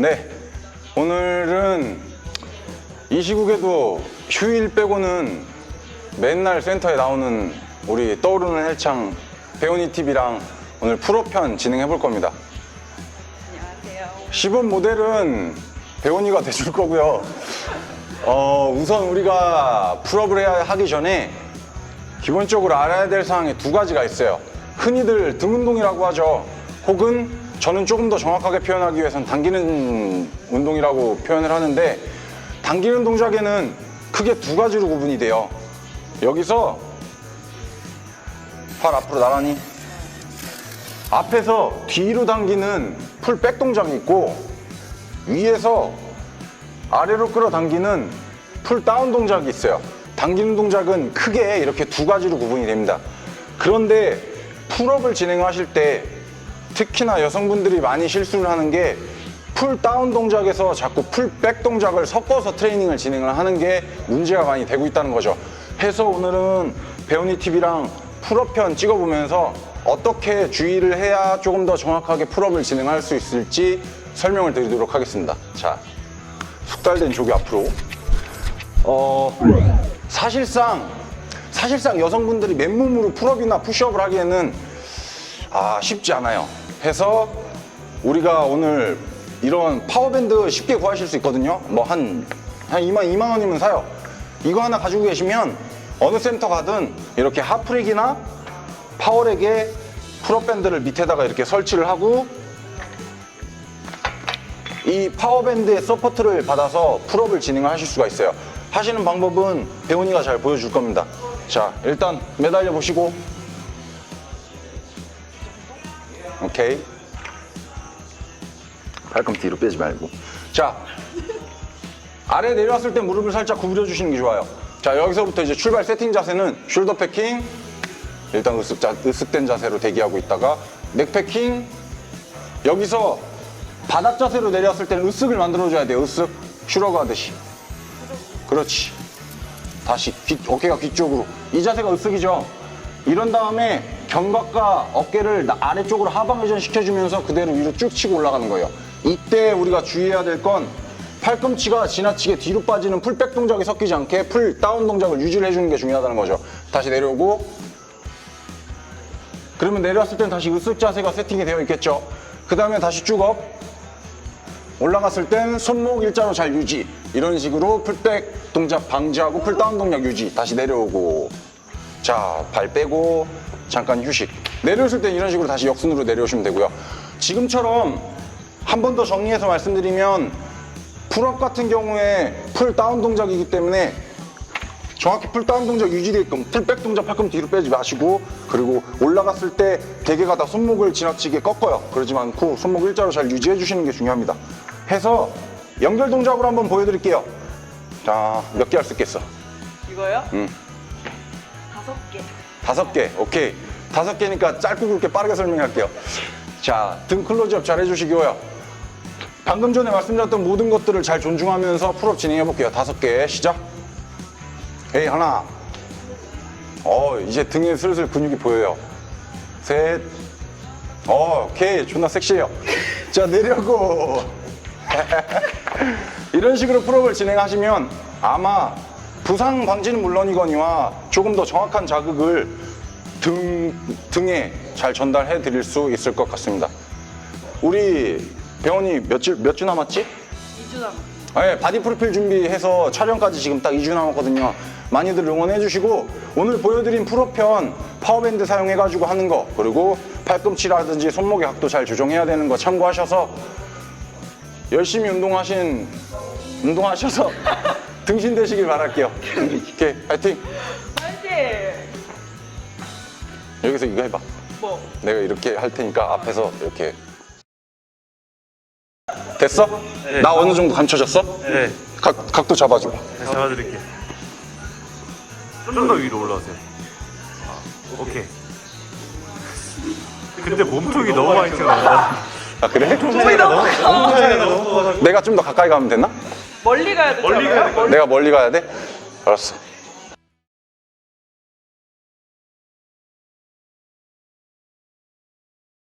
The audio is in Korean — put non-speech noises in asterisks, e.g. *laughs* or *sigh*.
네, 오늘은 이 시국에도 휴일 빼고는 맨날 센터에 나오는 우리 떠오르는 헬창 배우니 TV랑 오늘 프로편 진행해 볼 겁니다. 안녕하세요. 시범 모델은 배우니가 *laughs* 돼줄 거고요. 어, 우선 우리가 풀업을 해야 하기 전에 기본적으로 알아야 될 사항이 두 가지가 있어요. 흔히들 등 운동이라고 하죠. 혹은 저는 조금 더 정확하게 표현하기 위해선 당기는 운동이라고 표현을 하는데 당기는 동작에는 크게 두 가지로 구분이 돼요. 여기서 팔 앞으로 나가니 앞에서 뒤로 당기는 풀백 동작이 있고 위에서 아래로 끌어당기는 풀 다운 동작이 있어요. 당기는 동작은 크게 이렇게 두 가지로 구분이 됩니다. 그런데 풀업을 진행하실 때 특히나 여성분들이 많이 실수를 하는 게 풀 다운 동작에서 자꾸 풀 백 동작을 섞어서 트레이닝을 진행을 하는 게 문제가 많이 되고 있다는 거죠. 해서 오늘은 배우니 TV랑 풀업 편 찍어보면서 어떻게 주의를 해야 조금 더 정확하게 풀업을 진행할 수 있을지 설명을 드리도록 하겠습니다. 자, 숙달된 조기 앞으로. 어, 사실상, 사실상 여성분들이 맨몸으로 풀업이나 푸시업을 하기에는 아, 쉽지 않아요. 해서 우리가 오늘 이런 파워밴드 쉽게 구하실 수 있거든요. 뭐 한, 한 2만, 2만 원이면 사요. 이거 하나 가지고 계시면 어느 센터 가든 이렇게 하프렉이나 파워렉에 풀업밴드를 밑에다가 이렇게 설치를 하고 이 파워밴드의 서포트를 받아서 풀업을 진행을 하실 수가 있어요. 하시는 방법은 배우니가 잘 보여줄 겁니다. 자, 일단 매달려 보시고. 오케이. 발꿈 뒤로 빼지 말고. 자, 아래 내려왔을 때 무릎을 살짝 구부려 주시는 게 좋아요. 자, 여기서부터 이제 출발 세팅 자세는 숄더 패킹. 일단 으쓱 자, 으쓱된 자세로 대기하고 있다가 넥 패킹. 여기서 바닥 자세로 내려왔을 때는 으쓱을 만들어줘야 돼요. 으쓱. 슈러그 하듯이. 그렇지. 다시 귀- 어깨가 귀 쪽으로. 이 자세가 으쓱이죠. 이런 다음에 견갑과 어깨를 나- 아래쪽으로 하방 회전 시켜주면서 그대로 위로 쭉 치고 올라가는 거예요. 이때 우리가 주의해야 될 건 팔꿈치가 지나치게 뒤로 빠지는 풀백 동작이 섞이지 않게 풀 다운 동작을 유지를 해주는 게 중요하다는 거죠. 다시 내려오고 그러면 내려왔을 땐 다시 으쓱 자세가 세팅이 되어 있겠죠. 그 다음에 다시 쭉 업. 올라갔을 땐 손목 일자로 잘 유지. 이런 식으로 풀백 동작 방지하고 풀다운 동작 유지. 다시 내려오고. 자, 발 빼고 잠깐 휴식. 내려오실 땐 이런 식으로 다시 역순으로 내려오시면 되고요. 지금처럼 한 번 더 정리해서 말씀드리면 풀업 같은 경우에 풀 다운 동작이기 때문에 정확히 풀 다운 동작 유지되게끔 풀백 동작 팔꿈 뒤로 빼지 마시고 그리고 올라갔을 때 대개가 다 손목을 지나치게 꺾어요. 그러지 않고 손목 일자로 잘 유지해 주시는 게 중요합니다. 해서 연결 동작으로 한번 보여드릴게요. 자, 몇 개 할 수 있겠어? 이거요? 응. 다섯 개. 다섯 개, 오케이. 다섯 개니까 짧고 굵게 빠르게 설명할게요. 자, 등 클로즈업 잘 해주시고요. 방금 전에 말씀드렸던 모든 것들을 잘 존중하면서 풀업 진행해 볼게요. 다섯 개, 시작. 에이, 하나. 어, 이제 등에 슬슬 근육이 보여요. 셋. 어, 오케이. 존나 섹시해요. 자, 내려고. *laughs* 이런 식으로 풀업을 진행하시면 아마 부상 방지는 물론이거니와 조금 더 정확한 자극을 등, 등에 잘 전달해 드릴 수 있을 것 같습니다. 우리 병원이 몇 주, 몇 주 남았지? 2주 남. 네, 바디 프로필 준비해서 촬영까지 지금 딱 2주 남았거든요. 많이들 응원해 주시고 오늘 보여드린 프로편 파워밴드 사용해 가지고 하는 거 그리고 팔꿈치라든지 손목의 각도 잘 조정해야 되는 거 참고하셔서 열심히 운동하신 운동하셔서 *laughs* 등신 되시길 바랄게요. 오케이, 파이팅. 파이팅! 여기서 이거 해봐. 뭐? 내가 이렇게 할 테니까 앞에서 이렇게 됐어? 네. 나 어느 정도 감춰졌어? 네, 각, 각도 잡아줘. 잡아드릴게요. 좀 더 위로 올라오세요. 아, 오케이. 근데 몸통이 너무 많이 튀어나와. 아 그래? 차이가 너무, 너무 커서 내가 좀 더 가까이 가면 되나? 멀리 가야 되잖아요. 멀리 가야 될것 내가 멀리 가야 돼? 알았어.